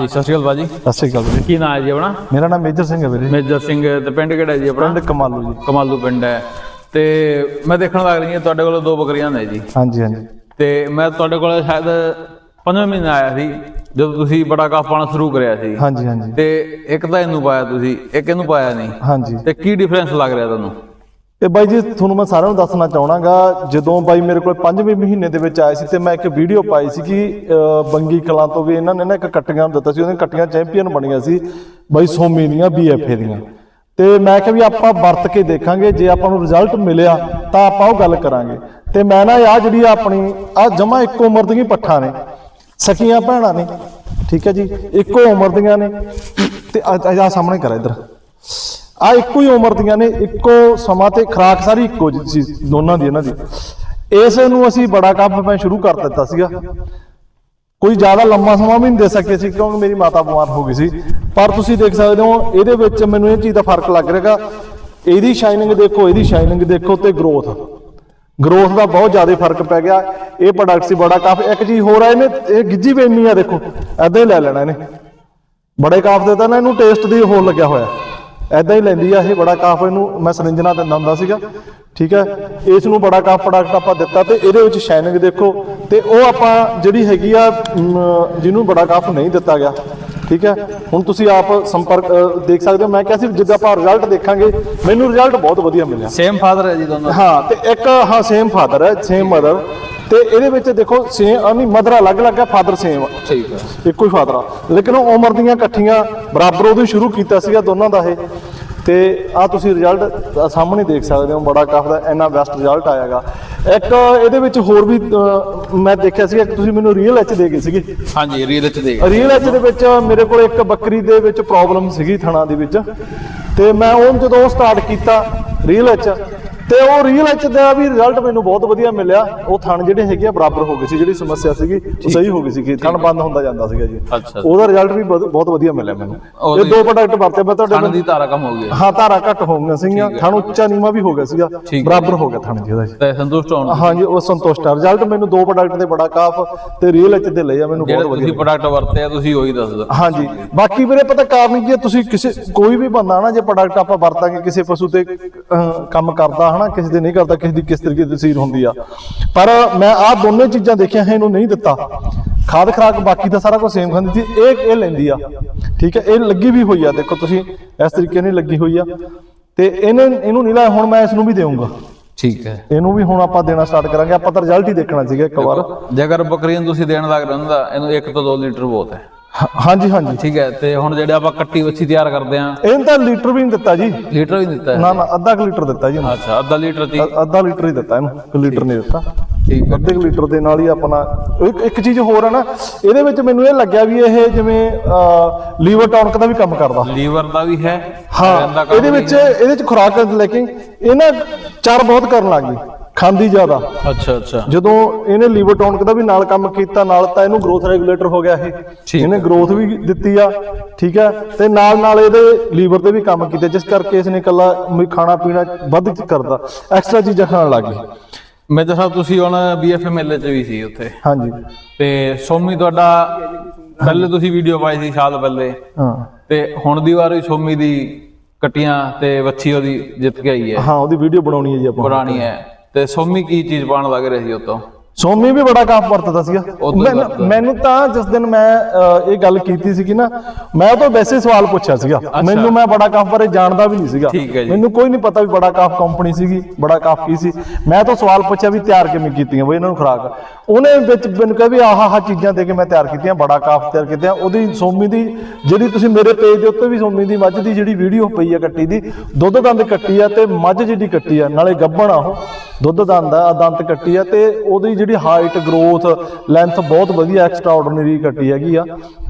ਜੀ ਸਤਿ ਸ਼੍ਰੀ ਅਕਾਲ ਬਾਜੀ। ਸਤਿ ਸ਼੍ਰੀ ਅਕਾਲ ਵੀਰੇ। ਕੀ ਨਾਮ ਹੈ ਜੀ ਆਪਣਾ? ਮੇਰਾ ਨਾਮ ਮੇਜਰ ਸਿੰਘ ਹੈ ਵੀਰੇ। ਮੇਜਰ ਸਿੰਘ ਤੇ ਪਿੰਡ ਕਿਹੜਾ ਜੀ ਆਪਣਾ? ਪਿੰਡ ਕਮਾਲੂ ਜੀ। ਕਮਾਲੂ ਪਿੰਡ ਹੈ। ਤੇ ਮੈਂ ਦੇਖਣ ਲੱਗ ਰਹੀ ਹਾਂ ਤੁਹਾਡੇ ਕੋਲ ਦੋ ਬੱਕਰੀਆਂ ਨੇ ਜੀ। ਹਾਂਜੀ ਹਾਂਜੀ। ਤੇ ਮੈਂ ਤੁਹਾਡੇ ਕੋਲ ਸ਼ਾਇਦ ਪੰਜਵੇਂ ਮਹੀਨੇ ਆਇਆ ਸੀ ਜਦੋਂ ਤੁਸੀਂ ਬੜਾ ਕਾਫ ਪਾਣਾ ਸ਼ੁਰੂ ਕਰਿਆ ਸੀ। ਹਾਂਜੀ ਹਾਂਜੀ। ਤੇ ਇੱਕ ਤਾਂ ਇਹਨੂੰ ਪਾਇਆ ਤੁਸੀਂ ਇੱਕ ਇਹਨੂੰ ਪਾਇਆ ਨਹੀਂ। ਹਾਂਜੀ। ਤੇ ਕੀ ਡਿਫਰੈਂਸ ਲੱਗ ਰਿਹਾ ਤੁਹਾਨੂੰ? ਤੇ ਬਾਈ ਜੀ, ਤੁਹਾਨੂੰ ਮੈਂ ਸਾਰਿਆਂ ਨੂੰ ਦੱਸਣਾ ਚਾਹਣਾਗਾ, ਜਦੋਂ ਬਾਈ ਮੇਰੇ ਕੋਲ 5ਵੇਂ ਮਹੀਨੇ ਦੇ ਵਿੱਚ ਆਏ ਸੀ ਤੇ ਮੈਂ ਇੱਕ ਵੀਡੀਓ ਪਾਈ ਸੀ ਕਿ ਬੰਗੀ ਕਲਾਂ ਤੋਂ ਵੀ ਇਹਨਾਂ ਨੇ ਨਾ ਇੱਕ ਕੱਟੀਆਂ ਦਿੱਤਾ ਸੀ, ਉਹਦੀਆਂ ਕੱਟੀਆਂ ਚੈਂਪੀਅਨ ਬਣੀਆਂ ਸੀ ਬਾਈ ਸੋਮੀ ਦੀਆਂ ਬੀਐਫਏ ਦੀਆਂ। ਤੇ ਮੈਂ ਕਿਹਾ ਵੀ ਆਪਾਂ ਵਰਤ ਕੇ ਦੇਖਾਂਗੇ, ਜੇ ਆਪਾਂ ਨੂੰ ਰਿਜ਼ਲਟ ਮਿਲਿਆ ਤਾਂ ਆਪਾਂ ਉਹ ਗੱਲ ਕਰਾਂਗੇ। ਤੇ ਮੈਂ ਨਾ ਆ ਜਿਹੜੀ ਆਪਣੀ ਆ ਜਮਾ ਇੱਕ ਉਮਰ ਦੀਆਂ ਪੱਠਾਂ ਨੇ, ਸਕੀਆਂ ਭੈਣਾਂ ਨੇ, ਠੀਕ ਹੈ ਜੀ, ਇੱਕੋ ਉਮਰ ਦੀਆਂ ਨੇ, ਤੇ ਆ ਸਾਹਮਣੇ ਕਰ ਇੱਧਰ। ਆ ਇੱਕੋ ਹੀ ਉਮਰ ਦੀਆਂ ਨੇ, ਇੱਕੋ ਸਮਾਂ ਤੇ ਖਰਾਕ ਸਾਰੀ ਇੱਕੋ ਜਿਹੀ ਸੀ, ਦੋਨਾਂ ਦੀ, ਇਹਨਾਂ ਦੀ। ਇਸ ਨੂੰ ਅਸੀਂ ਬੜਾ ਕੰਮ ਮੈਂ ਸ਼ੁਰੂ ਕਰ ਦਿੱਤਾ ਸੀਗਾ। ਕੋਈ ਜ਼ਿਆਦਾ ਲੰਮਾ ਸਮਾਂ ਵੀ ਨਹੀਂ ਦੇ ਸਕੇ ਸੀ, ਕਿਉਂਕਿ ਮੇਰੀ ਮਾਤਾ ਬਿਮਾਰ ਹੋ ਗਈ ਸੀ। ਪਰ ਤੁਸੀਂ ਦੇਖ ਸਕਦੇ ਹੋ, ਇਹਦੇ ਵਿੱਚ ਮੈਨੂੰ ਇਹ ਚੀਜ਼ ਦਾ ਫ਼ਰਕ ਲੱਗ ਰਿਹਾਗਾ ਇਹਦੀ ਸ਼ਾਈਨਿੰਗ ਦੇਖੋ, ਇਹਦੀ ਸ਼ਾਈਨਿੰਗ ਦੇਖੋ ਤੇ ਗਰੋਥ ਗਰੋਥ ਦਾ ਬਹੁਤ ਜ਼ਿਆਦਾ ਫ਼ਰਕ ਪੈ ਗਿਆ। ਇਹ ਪ੍ਰੋਡਕਟ ਸੀ, ਬੜਾ ਕਾਫ, ਇੱਕ ਚੀਜ਼ ਹੋਰ ਆ, ਇਹਨੇ, ਇਹ ਗਿੱਜੀ ਵੀ ਆ, ਦੇਖੋ। ਐਦਾਂ ਹੀ ਲੈ ਲੈਣਾ ਇਹਨੇ। ਬੜੇ ਕਾਫ ਦੇ ਤਾਂ ਨਾ, ਇਹਨੂੰ ਟੇਸਟ ਦੀ ਹੋਰ ਲੱਗਿਆ ਹੋਇਆ। ਐਦਾਂ ਹੀ ਲੈਂਦੀ ਆ ਇਹ ਬੜਾ ਕਾਫ ਇਹਨੂੰ ਮੈਂ ਸਰੰਜਨਾ ਦਿੰਦਾ ਹੁੰਦਾ ਸੀਗਾ ਠੀਕ ਹੈ? ਇਸ ਨੂੰ ਬੜਾ ਕਾਫ ਪ੍ਰੋਡਕਟ ਆਪਾਂ ਦਿੱਤਾ ਤੇ ਇਹਦੇ ਵਿੱਚ ਸ਼ਾਈਨਿੰਗ ਦੇਖੋ ਤੇ ਉਹ ਆਪਾਂ ਜਿਹੜੀ ਹੈਗੀ ਆ ਜਿਹਨੂੰ ਬੜਾ ਕਾਫ ਨਹੀਂ ਦਿੱਤਾ ਗਿਆ ਠੀਕ ਹੈ? ਹੁਣ ਤੁਸੀਂ ਆਪ ਸੰਪਰਕ ਦੇਖ ਸਕਦੇ ਹੋ ਮੈਂ ਕਿਹਾ ਸੀ ਜਿੱਦਾਂ ਆਪਾਂ ਰਿਜ਼ਲਟ ਦੇਖਾਂਗੇ ਮੈਨੂੰ ਰਿਜ਼ਲਟ ਬਹੁਤ ਵਧੀਆ ਮਿਲਿਆ। ਸੇਮ ਫਾਦਰ ਹੈ ਜੀ ਦੋਨੋਂ। ਹਾਂ ਤੇ ਇੱਕ ਹਾਂ ਸੇਮ ਫਾਦਰ ਹੈ ਸੇਮ ਮਦਰ ਤੇ ਇਹਦੇ ਵਿੱਚ ਦੇਖੋ ਸੇਮ ਨਹੀਂ ਮਦਰ ਅਲੱਗ-ਅਲੱਗ ਹੈ ਫਾਦਰ ਸੇਮ ਠੀਕ ਹੈ ਇੱਕੋ ਹੀ ਫਾਦਰ ਆ। ਲੇਕਿਨ ਉਹ ਉਮਰ ਦੀਆਂ ਇਕੱਠੀਆਂ ਬਰਾਬਰ ਉਹਦੋਂ ਸ਼ੁਰੂ ਕੀਤਾ ਸੀਗਾ ਦੋਨਾਂ ਦਾ ਇਹ। ਤੇ ਆ ਤੁਸੀਂ ਰਿਜ਼ਲਟ ਸਾਹਮਣੇ ਦੇਖ ਸਕਦੇ ਹੋ ਬੜਾ ਕਾਫ ਦਾ ਇੰਨਾ ਬੈਸਟ ਰਿਜ਼ਲਟ ਆਇਆਗਾ ਇੱਕ ਇਹਦੇ ਵਿੱਚ ਹੋਰ ਵੀ ਮੈਂ ਦੇਖਿਆ ਸੀਗਾ ਕਿ ਤੁਸੀਂ ਮੈਨੂੰ ਰੀਅਲ ਐਚ ਦੇ ਗਏ ਸੀਗੇ। ਹਾਂਜੀ ਰੀਲ ਚ ਦੇਖ ਰੀਅਲ ਐਚ ਦੇ ਵਿੱਚ ਮੇਰੇ ਕੋਲ ਇੱਕ ਬੱਕਰੀ ਦੇ ਵਿੱਚ ਪ੍ਰੋਬਲਮ ਸੀਗੀ ਥਣਾ ਦੇ ਵਿੱਚ। ਤੇ ਮੈਂ ਉਹ ਜਦੋਂ ਸਟਾਰਟ ਕੀਤਾ ਰੀਅਲ ਐਚ ਤੇ ਉਹ ਰੀਅਲ ਐਚ ਦਾ ਵੀ ਰਿਜ਼ਲਟ ਮੈਨੂੰ ਬਹੁਤ ਵਧੀਆ ਮਿਲਿਆ। ਉਹ ਥਣ ਜਿਹੜੇ ਹੈਗੇ ਆ ਬਰਾਬਰ ਹੋ ਗਏ ਸੀ ਜਿਹੜੀ ਸਮੱਸਿਆ ਸੀਗੀ ਉਹ ਸਹੀ ਹੋ। ਗਈ ਸੀ ਥਣ ਬੰਦ ਹੁੰਦਾ ਜਾਂਦਾ ਸੀਗਾ ਜੀ। ਉਹਦਾ ਰਿਜ਼ਲਟ ਵੀ ਬਹੁਤ ਵਧੀਆ ਮਿਲਿਆ ਮੈਨੂੰ। ਇਹ ਦੋ ਪ੍ਰੋਡਕਟ ਵਰਤੇ ਮੈਂ ਤੁਹਾਡੇ ਥਣ ਦੀ ਧਾਰਾ ਕਮ ਹੋ ਗਈ ਹਾਂ। ਧਾਰਾ ਘੱਟ ਹੋ ਗਈਆਂ ਸੀਗੀਆਂ। ਥਣ ਉੱਚਾ ਨੀਵਾ ਵੀ ਹੋ ਗਿਆ ਸੀਗਾ। ਹੈ। ਬਰਾਬਰ ਹੋ ਗਿਆ ਥਣ ਜੀ ਉਹਦਾ ਜੀ। ਤੇ ਸੰਤੁਸ਼ਟ ਹੋਣ ਹਾਂਜੀ ਉਹ ਸੰਤੁਸ਼ਟ ਆ। ਰਿਜ਼ਲਟ ਮੈਨੂੰ ਦੋ ਪ੍ਰੋਡਕਟ ਦੇ ਬੜਾ ਕਾਫ ਤੇ ਰੀਅਲ ਐਚ ਦੇ ਲਏ ਆ ਮੈਨੂੰ ਬਹੁਤ ਵਧੀਆ ਤੁਸੀਂ ਪ੍ਰੋਡਕਟ ਵਰਤੇ ਆ ਤੁਸੀਂ ਉਹੀ ਦੱਸ ਦਿਓ। ਹਾਂਜੀ। ਬਾਕੀ ਵੀਰੇ ਪਤਾ ਕਾਰਨ ਕੀ ਹੈ? ਤੁਸੀਂ ਕਿਸੇ ਕੋਈ ਵੀ ਬੰਦਾ ਨਾ ਜੇ ਪ੍ਰੋਡਕਟ ਆਪਾਂ ਵਰਤਾਂਗੇ ਕਿਸੇ ਪਸ਼ੂ ਤੇ ਕੰਮ ਕਰਦਾ ਹਨਾ ਕਿਸੇ ਦੇ ਨਹੀਂ ਕਰਦਾ ਕਿਸੇ ਦੀ ਕਿਸ ਤਰੀਕੇ ਦੀ ਤਸੀਰ ਹੁੰਦੀ ਆ। ਪਰ ਮੈਂ ਆਹ ਦੋਨੇ ਚੀਜ਼ਾਂ ਦੇਖੀਆਂ ਹੈ ਇਹਨੂੰ ਨਹੀਂ ਦਿੱਤਾ। ਖਾਦ ਖਰਾਕ ਬਾਕੀ ਤਾਂ ਸਾਰਾ ਕੁਝ ਸੇਮ ਖਾਂਦੀ ਸੀ ਇਹ ਇਹ ਲੈਂਦੀ ਆ। ਠੀਕ ਹੈ ਇਹ ਲੱਗੀ ਵੀ ਹੋਈ ਆ ਦੇਖੋ ਤੁਸੀਂ ਇਸ ਤਰੀਕੇ ਨਾਲ ਲੱਗੀ ਹੋਈ ਆ। ਤੇ ਇਹਨੇ ਇਹਨੂੰ ਨਹੀਂ ਲਾਇਆ ਹੁਣ ਮੈਂ ਇਸ ਨੂੰ ਵੀ ਦੇਵਾਂਗਾ ਠੀਕ ਹੈ। ਇਹਨੂੰ ਵੀ ਹੁਣ ਆਪਾਂ ਦੇਣਾ ਸਟਾਰਟ ਕਰਾਂਗੇ ਆਪਾਂ ਤਾਂ ਰਿਜ਼ਲਟ ਹੀ ਦੇਖਣਾ ਸੀਗਾ ਇੱਕ ਵਾਰ। ਜੇਕਰ ਬੱਕਰੀਆਂ ਨੂੰ ਤੁਸੀਂ ਦੇਣ ਲੱਗ ਰਹੇ ਹੋ ਤਾਂ ਇਹਨੂੰ 1 ਤੋਂ 2 ਲੀਟਰ ਬਹੁਤ ਹਾਂ- ਹਾਂਜੀ ਹਾਂਜੀ। ਠੀਕ ਹੈ ਤੇ ਹੁਣ ਜਿਹੜੇ ਆਪਾਂ ਕੱਟੀ ਵੱਛੀ ਤਿਆਰ ਕਰਦੇ ਆ ਇਹਨੂੰ ਤਾਂ ਲੀਟਰ ਵੀ ਨਹੀਂ ਦਿੱਤਾ ਜੀ। ਲੀਟਰ ਵੀ ਦਿੱਤਾ ਨਾ ਨਾ ਅੱਧਾ ਕੁ ਲੀਟਰ ਦਿੱਤਾ ਜੀ ਇਹਨੂੰ। ਅੱਛਾ ਅੱਧਾ ਲੀਟਰ ਦੀ। ਅ- ਅੱਧਾ ਲੀਟਰ ਹੀ ਦਿੱਤਾ ਇਹਨੂੰ ਇੱਕ ਲੀਟਰ ਨਹੀਂ ਦਿੱਤਾ। ਠੀਕ ਹੈ। ਅੱਧੇ ਕੁ ਲੀਟਰ ਦੇ ਨਾਲ ਹੀ ਆਪਣਾ ਇੱਕ ਇੱਕ ਚੀਜ਼ ਹੋਰ ਹੈ ਨਾ ਇਹਦੇ ਵਿੱਚ ਮੈਨੂੰ ਇਹ ਲੱਗਿਆ ਵੀ ਇਹ ਜਿਵੇਂ ਲੀਵਰ ਟੌਨਕ ਦਾ ਵੀ ਕੰਮ ਕਰਦਾ। ਲੀਵਰ ਦਾ ਵੀ ਹੈ। ਹਾਂ ਕੰਮ ਇਹਦੇ ਵਿੱਚ ਇਹਦੇ ਵਿੱਚ ਖੁਰਾਕ ਲੇਕਿਨ ਇਹ ਨਾ ਚਾਰ ਬਹੁਤ ਕਰਨ ਲੱਗ ਗਈ। ਖਾਂਦੀ ਜ਼ਿਆਦਾ। ਅੱਛਾ ਅੱਛਾ। ਜਦੋਂ ਇਹਨੇ ਲੀਵਰ ਟੌਨਕ ਦਾ ਵੀ ਨਾਲ ਕੰਮ ਕੀਤਾ ਨਾਲ ਤਾਂ ਇਹਨੂੰ ਗਰੋਥ ਰੈਗੂਲੇਟਰ ਹੋ ਗਿਆ ਇਹ। ਇਹਨੇ ਗਰੋਥ ਵੀ ਦਿੱਤੀ ਆ ਠੀਕ ਹੈ? ਤੇ ਨਾਲ ਨਾਲ ਇਹਦੇ ਲੀਵਰ ਤੇ ਵੀ ਕੰਮ ਕੀਤਾ ਜਿਸ ਕਰਕੇ ਇਸਨੇ ਇਕੱਲਾ ਵੀ ਖਾਣਾ ਪੀਣਾ ਵੱਧ ਕਰਦਾ। ਐਕਸਟਰਾ ਚੀਜ਼ਾਂ ਖਾਣ ਲੱਗ ਗਈ। ਮੇਜਰ ਸਾਹਿਬ ਤੁਸੀਂ ਹੁਣ ਬੀਐਫਐਮ ਮੇਲੇ ਚ ਵੀ ਸੀ ਉੱਥੇ। ਹਾਂਜੀ। ਤੇ ਸੋਮੀ ਤੁਹਾਡਾ ਪਹਿਲੇ ਤੁਸੀਂ ਵੀਡੀਓ ਪਾਈ ਸੀ ਸਾਲ ਪਹਿਲੇ। ਹਾਂ। ਤੇ ਹੁਣ ਦੀ ਵਾਰ ਵੀ ਸੋਮੀ ਦੀ ਕਟੀਆਂ ਤੇ ਵੱਛੀ ਉਹਦੀ ਜਿੱਤ ਕੇ ਆਈ ਹੈ। ਹਾਂ ਉਹਦੀ ਵੀਡੀਓ ਬਣਾਉਣੀ ਹੈ ਜੀ ਆਪਾਂ। ਪੁਰਾਣੀ ਹੈ। ਤੇ ਸੋਮੀ ਕੀ ਚੀਜ਼ ਪਾਣ ਲੱਗ ਰਹੀ ਸੀ ਉਤੋਂ? ਸੋਮੀ ਵੀ ਬੜਾ ਕਾਫ ਵਰਤਦਾ ਸੀਗਾ। ਮੈਨੂੰ- ਤਾਂ ਜਿਸ ਦਿਨ ਮੈਂ ਇਹ ਗੱਲ ਕੀਤੀ ਸੀਗੀ ਨਾ ਮੈਂ ਉਹ ਤੋਂ ਵੈਸੇ ਸਵਾਲ ਪੁੱਛਿਆ ਸੀਗਾ। ਮੈਨੂੰ ਮੈਂ ਬੜਾ ਕਾਫ ਬਾਰੇ ਜਾਣਦਾ ਵੀ ਨਹੀਂ ਸੀਗਾ। ਮੈਨੂੰ ਕੋਈ ਨਹੀਂ ਪਤਾ ਵੀ ਬੜਾ ਕਾਫ ਕੰਪਨੀ ਸੀਗੀ ਬੜਾ ਕਾਫ ਕੀ ਸੀ। ਮੈਂ ਤਾਂ ਸਵਾਲ ਪੁੱਛਿਆ ਵੀ ਤਿਆਰ ਕਿਵੇਂ ਕੀਤੀਆਂ ਬਈ ਇਹਨਾਂ ਨੂੰ ਖੁਰਾਕ। ਉਹਨੇ ਵਿੱਚ ਮੈਨੂੰ ਕਿਹਾ ਵੀ ਆਹ ਆਹ ਚੀਜ਼ਾਂ ਦੇ ਕੇ ਮੈਂ ਤਿਆਰ ਕੀਤੀਆਂ ਬੜਾ ਕਾਫ ਤਿਆਰ ਕੀਤੀਆਂ। ਉਹਦੀ ਸੋਮੀ ਦੀ ਜਿਹੜੀ ਤੁਸੀਂ ਮੇਰੇ ਪੇਜ ਦੇ ਉੱਤੇ ਵੀ ਸੋਮੀ ਦੀ ਮੱਝ ਦੀ ਜਿਹੜੀ ਵੀਡੀਓ ਪਈ ਆ ਕੱਟੀ ਦੀ ਦੁੱਧ ਦੰਦ ਕੱਟੀ ਆ ਤੇ ਮੱਝ ਜਿਹੜੀ ਕੱਟੀ ਆ ਨਾਲੇ ਗੱਭਣ ਆ ਉਹ। ਦੁੱਧ ਦੰਦ ਆ ਦੰਦ ਕੱਟੀ ਆ ਤੇ ਉਹਦੀ ਜਿਹੜੀ ਹਾਈਟ ਗਰੋਥ ਲੈਂਥ ਬਹੁਤ ਵਧੀਆ ਐਕਸਟਰਾ ਆਰਡੀਨਰੀ ਕੱਟੀ ਹੈਗੀ ਆ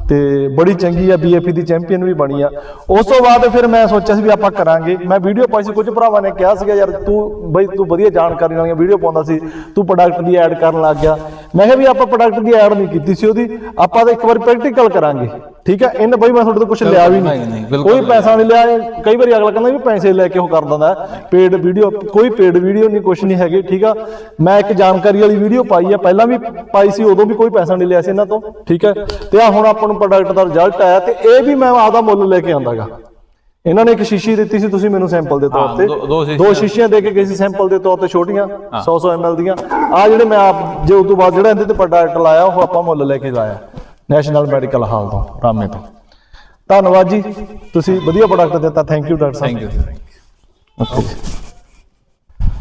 ਤੇ ਬੜੀ ਚੰਗੀ ਆ ਬੀਐਫਪੀ ਦੀ ਚੈਂਪੀਅਨ ਵੀ ਬਣੀ ਆ। ਉਸ ਤੋਂ ਬਾਅਦ ਫਿਰ ਮੈਂ ਸੋਚਿਆ ਸੀ ਵੀ ਆਪਾਂ ਕਰਾਂਗੇ। ਮੈਂ ਵੀਡੀਓ ਪਾਈ ਸੀ, ਕੁਝ ਭਰਾਵਾਂ ਨੇ ਕਿਹਾ ਸੀਗਾ, ਯਾਰ ਤੂੰ ਬਈ ਤੂੰ ਵਧੀਆ ਜਾਣਕਾਰੀ ਵਾਲੀਆਂ ਵੀਡੀਓ ਪਾਉਂਦਾ ਸੀ, ਤੂੰ ਪ੍ਰੋਡਕਟ ਦੀ ਐਡ ਕਰਨ ਲੱਗ ਗਿਆ। ਮੈਂ ਕਿਹਾ ਵੀ ਆਪਾਂ ਪ੍ਰੋਡਕਟ ਦੀ ਐਡ ਨਹੀਂ ਕੀਤੀ ਸੀ ਉਹਦੀ, ਆਪਾਂ ਤਾਂ ਇੱਕ ਵਾਰ ਪ੍ਰੈਕਟੀਕਲ ਕਰਾਂਗੇ। ਠੀਕ ਹੈ ਇਹਨੇ ਬਈ ਮੈਂ ਤੁਹਾਡੇ ਤੋਂ ਕੁਝ ਲਿਆ ਵੀ ਨਹੀਂ, ਕੋਈ। ਪੈਸਾ ਨਹੀਂ ਲਿਆ ਕਈ ਵਾਰੀ ਅਗਲਾ ਕਹਿੰਦਾ ਵੀ ਪੈਸੇ ਲੈ ਕੇ ਉਹ ਕਰ ਦਿੰਦਾ ਪੇਡ ਵੀਡੀਓ ਕੋਈ ਪੇਡ ਵੀਡੀਓ ਨਹੀਂ ਕੁਝ ਨਹੀਂ ਹੈਗੀ ਠੀਕ ਆ। ਮੈਂ ਇੱਕ ਜਾਣਕਾਰੀ ਵਾਲੀ ਵੀਡੀਓ ਪਾਈ ਆ ਪਹਿਲਾਂ ਵੀ ਪਾਈ ਸੀ ਉਦੋਂ ਵੀ ਕੋਈ ਪੈਸਾ ਨਹੀਂ ਲਿਆ ਸੀ ਇਹਨਾਂ ਤੋਂ ਠੀਕ ਹੈ। ਤੇ ਆ ਹੁਣ ਆਪਾਂ ਨੂੰ ਪ੍ਰੋਡਕਟ ਦਾ ਰਿਜ਼ਲਟ ਆਇਆ ਤੇ ਇਹ ਵੀ ਮੈਂ ਆਪਦਾ ਮੁੱਲ ਲੈ ਕੇ ਆਂਦਾਗਾ ਇਹਨਾਂ ਨੇ ਇੱਕ ਸ਼ੀਸ਼ੀ ਦਿੱਤੀ ਸੀ ਤੁਸੀਂ ਮੈਨੂੰ ਸੈਂਪਲ ਦੇ ਤੌਰ ਤੇ। ਦੋ- ਦੋ ਸ਼ੀਸ਼ੀਆਂ। ਦੋ ਸ਼ੀਸ਼ੀਆਂ ਦੇ ਕੇ ਗਏ ਸੀ ਸੈਂਪਲ ਦੇ ਤੌਰ ਤੇ ਛੋਟੀਆਂ 100 100 ml ਦੀਆਂ। ਆ ਜਿਹੜੇ ਮੈਂ ਆਪ ਜੇ ਉਸ ਤੋਂ ਬਾਅਦ ਜਿਹੜਾ ਇਹਦੇ ਤੇ ਪ੍ਰੋਡਕਟ ਲਾਇਆ ਉਹ ਆਪਾਂ ਮੁੱਲ ਲੈ ਕੇ ਲਾਇਆ। ਨੈਸ਼ਨਲ ਮੈਡੀਕਲ ਹਾਲ ਤੋਂ ਰਾਮੇ ਤੋਂ। ਧੰਨਵਾਦ ਜੀ ਤੁਸੀਂ ਵਧੀਆ ਪ੍ਰੋਡਕਟ ਦਿੱਤਾ thank you doctor Sahib. Thank you okay